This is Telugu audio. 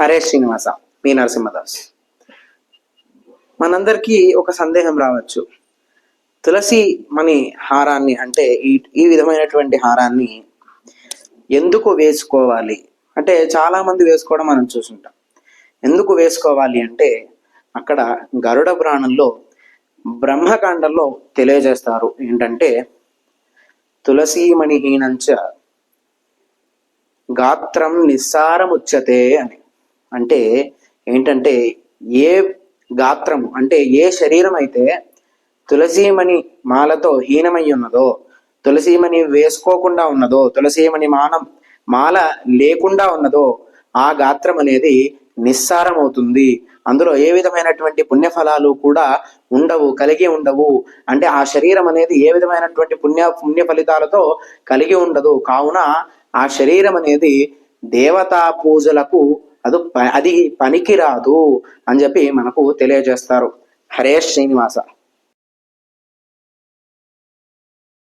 హరే శ్రీనివాస మీ నరసింహదాస్. మనందరికీ ఒక సందేహం రావచ్చు. తులసి మణి హారాన్ని అంటే ఈ ఈ విధమైనటువంటి హారాన్ని ఎందుకు వేసుకోవాలి? అంటే చాలా మంది వేసుకోవడం మనం చూసుంటాం. ఎందుకు వేసుకోవాలి అంటే అక్కడ గరుడ పురాణంలో బ్రహ్మకాండంలో తెలియజేస్తారు. ఏంటంటే తులసీమణిహీనంచ గాత్రం నిస్సారముచ్చతే అని. అంటే ఏంటంటే ఏ గాత్రము అంటే ఏ శరీరం అయితే తులసీమణి మాలతో హీనమై ఉన్నదో తులసీమణి వేసుకోకుండా ఉన్నదో తులసీమణి మానం మాల లేకుండా ఉన్నదో ఆ గాత్రం అనేది నిస్సారం అవుతుంది అందులో ఏ విధమైనటువంటి పుణ్యఫలాలు కూడా ఉండవు కలిగి ఉండవు. అంటే ఆ శరీరం అనేది ఏ విధమైనటువంటి పుణ్య పుణ్య ఫలితాలతో కలిగి ఉండదు. కావున ఆ శరీరం అనేది దేవతా పూజలకు అది ప- అది పనికిరాదు అని చెప్పి మనకు తెలియజేస్తారు. హరే శ్రీనివాస.